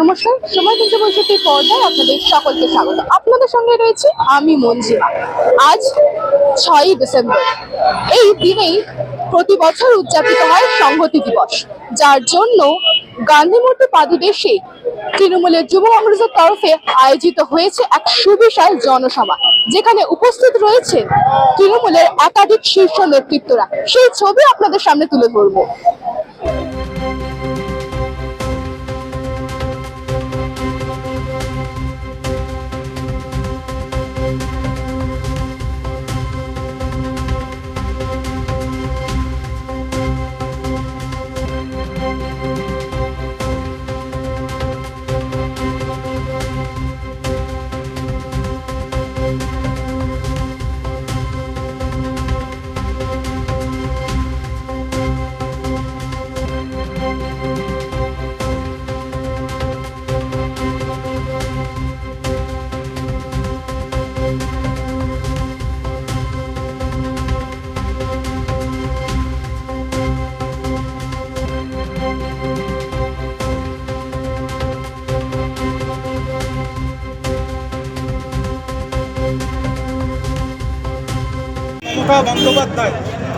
নমস্কার, সময় কিন্তু বৈশাখী পর্দায় আপনাদের সকলকে স্বাগত। আপনাদের সঙ্গে রয়েছে আমি মঞ্জিমা। আজ ছয়ই ডিসেম্বর। এই দিনেই প্রতি বছর উদযাপিত হয় সংহতি দিবস। যার জন্য গান্ধী মূর্তি পাদদেশে তৃণমূলের যুব কংগ্রেসের তরফে আয়োজিত হয়েছে এক সুবিশাল জনসভা। যেখানে উপস্থিত রয়েছে তৃণমূলের একাধিক শীর্ষ নেতৃত্বরা। সেই ছবি আপনাদের সামনে তুলে ধরবো। বন্দ্যোপাধ্যায়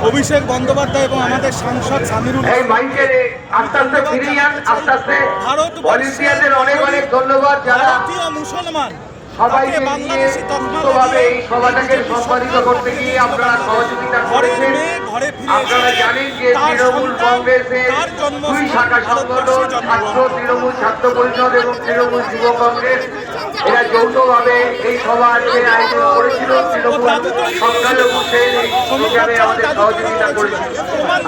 অভিষেক বন্দ্যোপাধ্যায় এবং আমাদের সাংসদ সামিরুল এই মাইকের আস্তে আস্তে ফিরিয়ে যান আস্তে আস্তে। ভারত ভলেন্টিয়ারদের অনেক অনেক ধন্যবাদ যারা ভারতীয় মুসলমান সবাইকে নিয়ে সুস্থভাবে এই সভাটাকে সম্পাদিত করতে গিয়ে আপনারা সহযোগিতা করেছেন। ঘরে ফিরে আপনারা জানেন যে তৃণমূল কংগ্রেসের দুই শাখা সংগঠন ছাত্র তৃণমূল ছাত্র পরিষদ এবং তৃণমূল যুব কংগ্রেস। এরা যৌথভাবে এই সভা আজকে আয়োজন করেছিল, তৃণমূল সংখ্যালঘু শ্রেণি হিসাবে আমাদের সহযোগিতা করেছিল।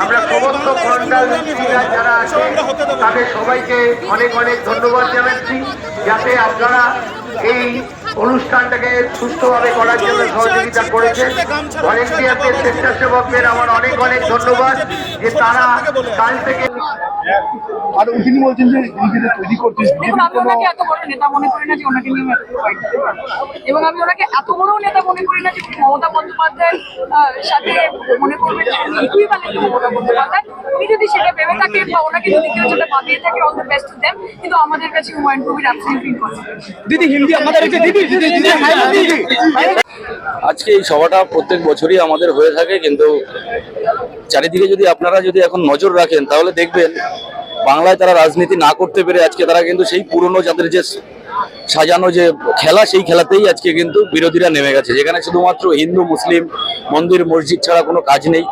আমরা সমস্ত ফ্রন্টাল লিডার যারা আছে, তাদের সবাইকে অনেক অনেক ধন্যবাদ জানাচ্ছি। যাতে আপনারা এই অনুষ্ঠানটাকে সুস্থভাবে করার জন্য সহযোগিতা করেছেন ভলেন্টিয়ারদের স্বেচ্ছাসেবকদের আমার অনেক অনেক ধন্যবাদ যে তারা কাল থেকে আর তিনি বলছেন যে নিজেদের তৈরি করছিস দেখুন আমি ওনাকে এত বড় নেতা মনে করি না যে ওনাকে নিয়ে আমি। এবং আমি ওনাকে এত বড় নেতা মনে করি না যে মমতা বন্দ্যোপাধ্যায়ের সাথে মনে করবেন ইকুইভ্যালেন্ট মমতা বন্দ্যোপাধ্যায়। উনি যদি সেটা ভেবে থাকেন বা ওনাকে যদি কেউ সেটা ভাবিয়ে থাকে all the best to them. কিন্তু আমাদের কাছে হুমায়ুন কবির ইম্পসিবল দিদি হিন্দি আমাদের দিদি আজকে এই সভাটা প্রত্যেক বছরই আমাদের হয়ে থাকে, কিন্তু চারিদিকে যদি আপনারা যদি এখন নজর রাখেন, তাহলে দেখবেন বাংলায় তারা রাজনীতি না করতে পেরে আজকে তারা কিন্তু সেই পুরনো যাদের যে সাজানো যে খেলা, সেই খেলাতেই আজকে কিন্তু বিরোধীরা নেমে গেছে। যেখানে শুধুমাত্র হিন্দু, মুসলিম, মন্দির, মসজিদ ছাড়া কোনো কাজ নেই।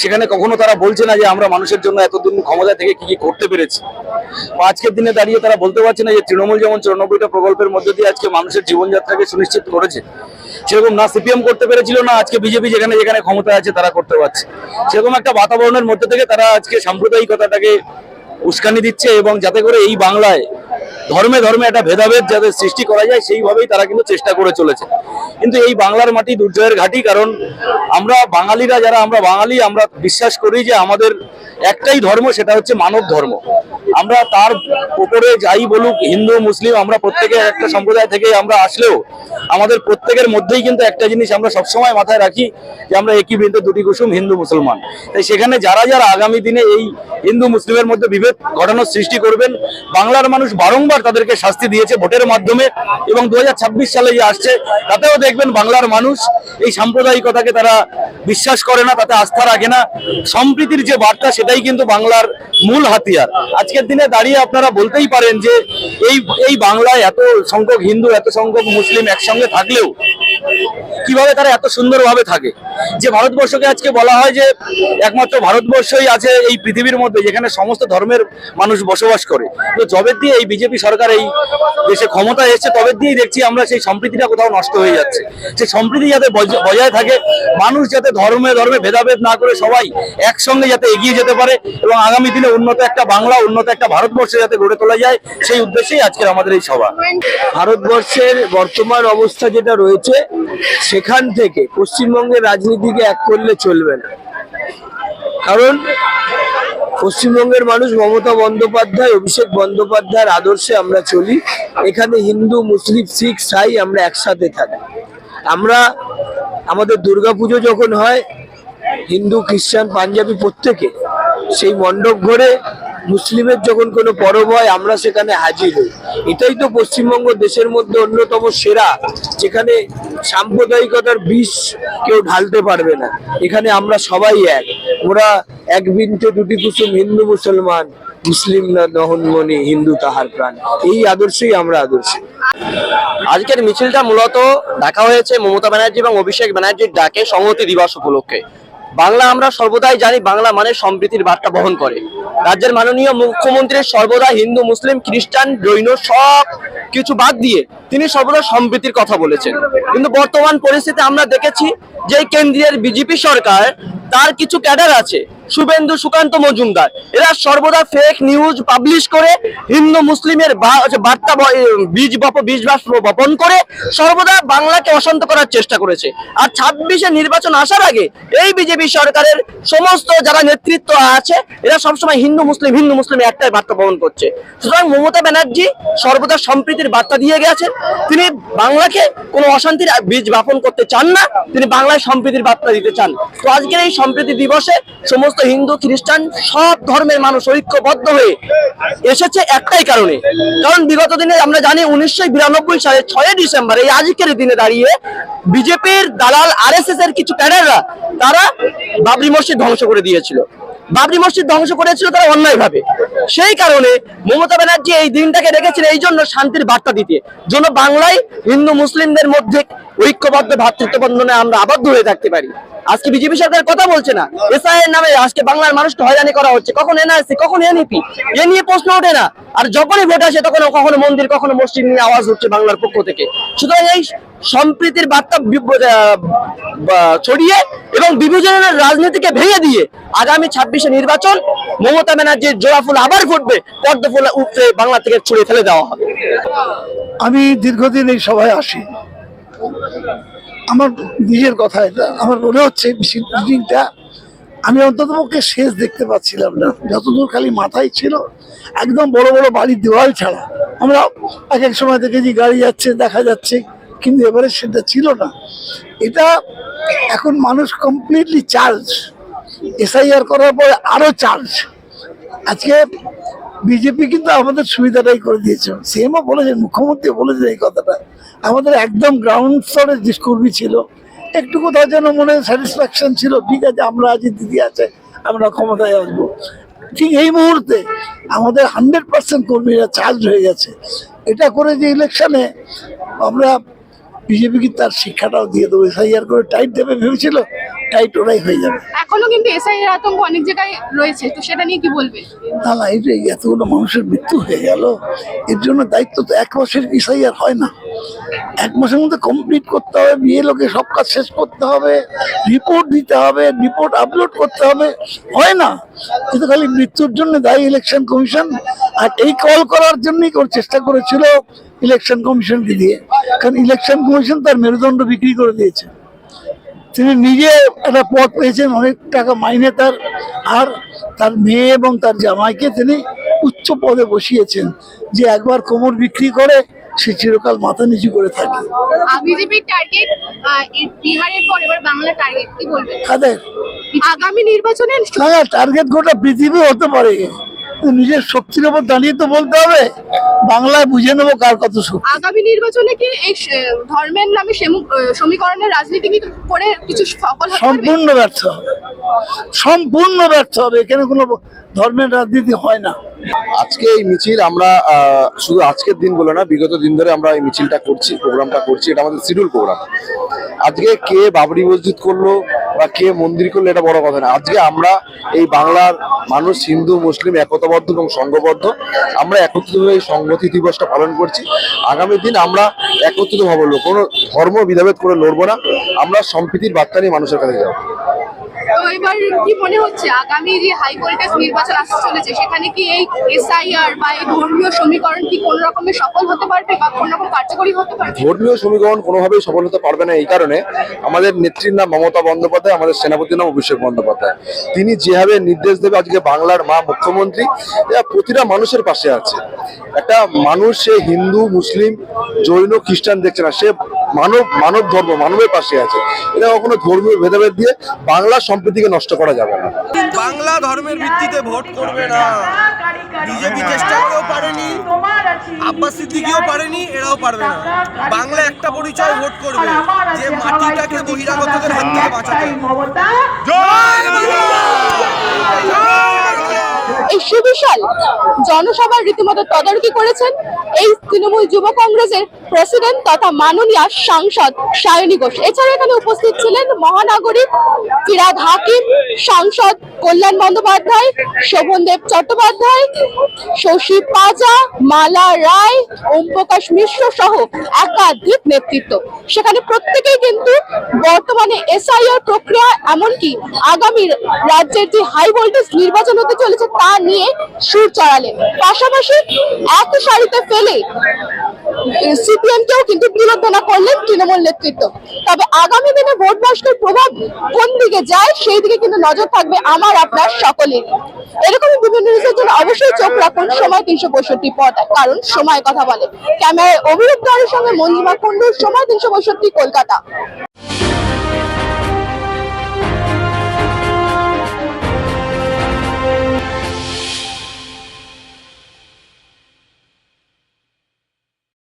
সেখানে কখনো তারা বলছে না যে আমরা মানুষের জন্য এতদিন ক্ষমতা থেকে কি কি করতে পেরেছি। আজকের দিনে দাঁড়িয়ে তারা বলতে পারছে না যে তৃণমূল যেমন চৌরানব্বইটা প্রকল্পের মধ্যে দিয়ে আজকে মানুষের জীবনযাত্রাকে সুনিশ্চিত করেছে, সেরকম না সিপিএম করতে পেরেছিল না আজকে বিজেপি যেখানে যেখানে ক্ষমতা আছে তারা করতে পারছে। সেরকম একটা বাতাবরণের মধ্যে থেকে তারা আজকে সাম্প্রদায়িকতাটাকে উস্কানি দিচ্ছে এবং যাতে করে এই বাংলায় ধর্মে ধর্মে একটা ভেদাভেদ যাদের সৃষ্টি করা যায়, সেইভাবেই তারা কিন্তু চেষ্টা করে চলেছে। কিন্তু এই বাংলার মাটি দুর্জয়ের ঘাঁটি, কারণ আমরা বাঙালিরা যারা, আমরা বাঙালি, আমরা বিশ্বাস করি যে আমাদের একটাই ধর্ম, সেটা হচ্ছে মানব ধর্ম। আমরা তার উপরে যাই বলুক, হিন্দু, মুসলিম, আমরা প্রত্যেকে একটা সম্প্রদায় থেকে আমরা আসলেও আমাদের প্রত্যেকের মধ্যেই কিন্তু একটা জিনিস আমরা সবসময় মাথায় রাখি, যে আমরা একই বৃন্দ দুটি কুসুম, হিন্দু, মুসলমান। তাই সেখানে যারা যারা আগামী দিনে এই হিন্দু, মুসলিমের মধ্যে বিভেদ, ঘটানোর সৃষ্টি করবেন, বাংলার মানুষ বারংবার তাদেরকে শাস্তি দিয়েছে ভোটের মাধ্যমে এবং দু সালে যে আসছে, তাতেও দেখবেন বাংলার মানুষ এই সাম্প্রদায়িকতাকে তারা বিশ্বাস করে না, তাতে আস্থা রাখে না। সম্প্রীতির যে বার্তা, সেটাই কিন্তু বাংলার মূল হাতিয়ার। আজকের দিনে দাঁড়িয়ে আপনারা বলতেই পারেন যে এই এই বাংলায় এত সংখ্যক হিন্দু, এত সংখ্যক মুসলিম একসঙ্গে থাকলেও কীভাবে তারা এত সুন্দরভাবে থাকে? যে ভারতবর্ষকে আজকে বলা হয় যে একমাত্র ভারতবর্ষই আছে এই পৃথিবীর মধ্যে যেখানে সমস্ত ধর্মের মানুষ বসবাস করে। তো যবে দিয়ে এই বিজেপি সরকার এই দেশে ক্ষমতা এসেছে, তবে দিয়েই দেখছি আমরা সেই সম্প্রীতিটা কোথাও নষ্ট হয়ে যাচ্ছে। সেই সম্প্রীতি যাতে বজ- বজায় থাকে, মানুষ যাতে ধর্মে ধর্মে ভেদাভেদ না করে সবাই একসঙ্গে যাতে এগিয়ে যেতে পারে এবং আগামী দিনে উন্নত একটা বাংলা, উন্নত একটা ভারতবর্ষে যাতে গড়ে তোলা যায়, সেই উদ্দেশ্যেই আজকের আমাদের এই সভা। ভারতবর্ষের বর্তমান অবস্থা যেটা রয়েছে, সেখান থেকে পশ্চিমবঙ্গের রাজনীতিকে এক করলে চলবে না। কারণ পশ্চিমবঙ্গের মানুষ মমতা বন্দ্যোপাধ্যায়, অভিষেক বন্দ্যোপাধ্যায়ের আদর্শে আমরা চলি। এখানে হিন্দু, মুসলিম, শিখ, সাই আমরা একসাথে থাকি। আমরা, আমাদের দুর্গাপুজো যখন হয়, হিন্দু, খ্রিস্টান, পাঞ্জাবি প্রত্যেকে সেই মণ্ডপ ঘরে, মুসলিমের যখন কোনো পরব হয়, আমরা সেখানে হাজির হই। এটাই তো পশ্চিমবঙ্গ দেশের মধ্যে অন্যতম সেরা, যেখানে সাম্প্রদায়িকতার বিষ কেউ ঢালতে পারবে না। এখানে আমরা সবাই এক। ওরা এক বিন্দু দুটি কুসুম হিন্দু মুসলমান, মুসলিম না নহনমণি হিন্দু তাহার প্রাণ। এই আদর্শই আমরা আদর্শ। আজকের মিছিলটা মূলত ডাকা হয়েছে মমতা ব্যানার্জি এবং অভিষেক ব্যানার্জির ডাকে সংহতি দিবস উপলক্ষে। বাংলা আমরা সর্বদাই জানি বাংলা মানে সম্প্রীতির বার্তা বহন করে। রাজ্যের মাননীয় মুখ্যমন্ত্রী সর্বদা হিন্দু, মুসলিম, খ্রিস্টান, জৈন সব কিছু বাদ দিয়ে তিনি সর্বদা সম্প্রীতির কথা বলেছেন। কিন্তু বর্তমান পরিস্থিতি আমরা দেখেছি যে এই কেন্দ্রের বিজেপি সরকার তার কিছু ক্যাডার আছে, শুভেন্দু সুকান্ত মজুমদার। এরা সর্বদা ফেক নিউজ পাবলিশ করে, হিন্দু মুসলিমের বার্তা বীজ বপ, বীজ বপন করে, সর্বদা বাংলাকে অশান্ত করার চেষ্টা করেছে। আর ছাব্বিশে নির্বাচন আসার আগে এই বিজেপি সরকারের সমস্ত যারা নেতৃত্ব আছে, এরা সবসময় হিন্দু মুসলিম হিন্দু মুসলিম একটাই বার্তা বহন করছে। সুতরাং মমতা ব্যানার্জি সর্বদা সম্প্রীতির বার্তা দিয়ে গেছেন। তিনি বাংলাকে কোনো অশান্তির বীজ বপন করতে চান না, তিনি বাংলায় সম্প্রীতির বার্তা দিতে চান। তো আজকের এই সম্প্রীতি দিবসে সমস্ত হিন্দু, খ্রিস্টান সব ধর্মের মানুষ ঐক্যবদ্ধ হয়ে এসেছে একটাই কারণে। কারণ বিগত দিনে আমরা জানি উনিশশো বিরানব্বই সালে ছয় ডিসেম্বর, এই আজকের দিনে দাঁড়িয়ে বিজেপির দালাল আরএসএস এর কিছু ক্যাডাররা তারা বাবরি মসজিদ ধ্বংস করে দিয়েছিল। বাবরি মসজিদ ধ্বংস করেছিল তারা অন্যায় ভাবে সেই কারণে মমতা ব্যানার্জি এই দিনটাকে রেখেছেন এই জন্য শান্তির বার্তা দিতে। জন্য বাংলায় হিন্দু মুসলিমদের মধ্যে ঐক্যবদ্ধ ভ্রাতৃত্ব বন্ধনে আমরা আবদ্ধ হয়ে থাকতে পারি। আজকে বিজেপি সরকার কথা বলছে না। এসআই এর নামে আজকে বাংলার মানুষকে হয়রানি করা হচ্ছে। কখন এনআরসি, কখন এনইপি? এ নিয়ে প্রশ্ন ওঠে না। আর যখনই ভোট আসে, তখন কখনো মন্দির, কখনো মসজিদ নিয়ে আওয়াজ হচ্ছে বাংলার পক্ষ থেকে। সুতরাং এই সম্প্রীতির বার্তা ছড়িয়ে এবং বিভাজনের রাজনীতিকে ভেঙে দিয়ে আগামী ছাব্বিশে নির্বাচন মমতা ব্যানার্জির জোড়া ফুল আবার ফুটবে, পদ্ম ফুল উপরে বাংলা থেকে ছুড়ে ফেলে দেওয়া হবে। আমি দীর্ঘদিন এই সভায় আসি আমার নিজের কথা এটা, আমার মনে হচ্ছে মিটিংটা আমি অন্তত পক্ষে শেষ দেখতে পাচ্ছিলাম না। যতদূর খালি মাথায় ছিল, একদম বড় বড় বাড়ির দেওয়াল ছাড়া। আমরা এক এক সময় দেখেছি গাড়ি যাচ্ছে, দেখা যাচ্ছে, কিন্তু এবারে সেটা ছিল না। এটা এখন মানুষ কমপ্লিটলি চার্জ এসআইআর করার পরে আরও চার্জ আজকে বিজেপি কিন্তু আমাদের সুবিধাটাই করে দিয়েছে। সিএমও বলেছেন মুখ্যমন্ত্রী বলেছেন এই কথাটা। আমাদের একদম গ্রাউন্ড স্তরের কর্মী ছিল। একটু কোথাও যেন মনে স্যাটিসফ্যাকশন ছিল, ঠিক আছে, আমরা আজ দিদি আছে, আমরা ক্ষমতায় আসব। ঠিক এই মুহূর্তে আমাদের হান্ড্রেড পার্সেন্ট কর্মীরা চার্জ হয়ে গেছে। এটা করে যে ইলেকশনে আমরা বিজেপিকে তার শিক্ষাটাও দিয়ে দেবো। এসআইআর করে টাইট দেবে ভেবেছিল? টাইট ওরাই হয়ে যাবে। এখনও কিন্তু এসআই এর আতঙ্ক অনেক জায়গায় রয়েছে তো সেটা নিয়ে কি বলবেন না না এই যে এতগুলো মানুষের মৃত্যু হয়ে গেল এর জন্য দায়িত্ব তো এক মাসের বিষয় আর হয় না। এক মাসের মধ্যে কমপ্লিট করতে হবে বিয়ে লোকে সব কাজ শেষ করতে হবে রিপোর্ট দিতে হবে রিপোর্ট আপলোড করতে হবে হয় না। কিন্তু খালি মৃত্যুর জন্য দায়ী ইলেকশন কমিশন আর এই কল করার জন্যই চেষ্টা করেছিল ইলেকশন কমিশনকে দিয়ে। কারণ ইলেকশন কমিশন তার মেরুদণ্ড বিক্রি করে দিয়েছে। তিনি নিজে একটা পদ পেয়েছেন অনেক টাকা মাইনে তার আর তার মেয়ে এবং তার জামাইকে তিনি উচ্চ পদে বসিয়েছেন যে একবার কোমর বিক্রি করে সে চিরকাল মাথা নিচু করে থাকে। কাদের? আগামী নির্বাচনে টার্গেট গোটা পৃথিবী হতে পারে। নিজের শক্তির উপর দাঁড়িয়ে তো বলতে হবে। বাংলায় বুঝে নেব কার কত শক্তি। আগামী নির্বাচনে কি এই ধর্মের নামে সমীকরণের রাজনীতি কি করে কিছু সফল সম্পূর্ণ ব্যর্থ হবে। সম্পূর্ণ ব্যর্থ হবে। এখানে কোনো ধর্মের রাজনীতি হয় না। আজকে এই মিছিল আমরা শুধু আজকের দিন বলে না, বিগত দিন ধরে আমরা এই মিছিলটা করছি, প্রোগ্রামটা করছি, এটা আমাদের শিডিউল প্রোগ্রাম। আজকে কে বাবরি মসজিদ করল বা কে মন্দির করল এটা বড় কথা না। আজকে আমরা এই বাংলার মানুষ, হিন্দু, মুসলিম, একতাবদ্ধ এবং সংঘবদ্ধ, আমরা একত্রিতভাবে এই সংগতি দিবসটা পালন করছি। আগামী দিন আমরা একত্রিত লড়বো। কোনো ধর্ম বিধাভেদ করে লড়বো না। আমরা সম্প্রীতির বার্তা নিয়ে মানুষের কাছে যাব। এবার কি মনে হচ্ছে? আগামী যে হাই ভোল্টেজ নির্বাচন আসতে চলেছে, সেখানে কি এই এসআইআর বা এই ধর্মীয় সমীকরণ কি কোন রকমের সফল হতে পারবে বা কোন রকম কার্যকরী হতে পারবে? ধর্মীয় সমীকরণ কোনোভাবেই সফল হতে পারবে না এই কারণে আমাদের নেত্রীর নাম মমতা বন্দ্যোপাধ্যায়, আমাদের সেনাপতির নাম অভিষেক বন্দ্যোপাধ্যায়। তিনি যেভাবে নির্দেশ দেবে আজকে বাংলার মা মুখ্যমন্ত্রী প্রতিটা মানুষের পাশে আছে। একটা মানুষ, সে হিন্দু, মুসলিম, জৈন, খ্রিস্টান দেখছে না, সে মানব মানব ধর্ম, মানবের পাশে আছে। এটা কখনো ধর্মীয় ভেদাভেদ দিয়ে বাংলার সম্প্রীতিকে নষ্ট করা যাবে না। বাংলা ধর্মের ভিত্তিতে ভোট করবে না। বিজেপি চেষ্টা করেও পারেনি আব্বাস সিদ্দিকিও পারেনি এরাও পারবে না। বাংলা একটা পরিচয় ভোট করবে যে মাটিটাকে বহিরাগতদের হাত থেকে বাঁচাতে। এই সুবিশাল জনসভার রীতিমতো তদারকি করেছেন এই তৃণমূল যুব কংগ্রেসের প্রেসিডেন্ট তথা মাননীয় সাংসদ সায়নী ঘোষ। এছাড়া এখানে উপস্থিত ছিলেন মহানাগরিক ফিরাদ হাকিম, সাংসদ কল্যাণ বন্দ্যোপাধ্যায় শোভনদেব চট্টোপাধ্যায়, শশী পাজা, মালা রায় ওম প্রকাশ মিশ্র সহ একাধিক নেতৃত্ব। সেখানে প্রত্যেকেই কিন্তু বর্তমানে এসআইআর প্রক্রিয়া এমনকি আগামী রাজ্যের যে হাই ভোল্টেজ নির্বাচন হতে চলেছে তা নিয়ে সুর চড়ালেন পাশাপাশি একই সারিতে ফেলে সিপিএম কেও কিন্তু বিরোধনা করলেন তৃণমূল নেতৃত্ব। তবে আগামী দিনে ভোট বাস্কের প্রভাব কোন দিকে যায়, সেই দিকে কিন্তু নজর থাকবে আমার, আপনার সকলের। এরকম বিভিন্ন নিউজের জন্য অবশ্যই চোখ রাখুন সময় তিনশো পঁয়ষট্টি পর্দায় কারণ সময় কথা বলে। ক্যামেরায় অভিরূপ দাঁড়ের সঙ্গে মঞ্জিমা কুণ্ডুর, সময় তিনশো পঁয়ষট্টি, কলকাতা।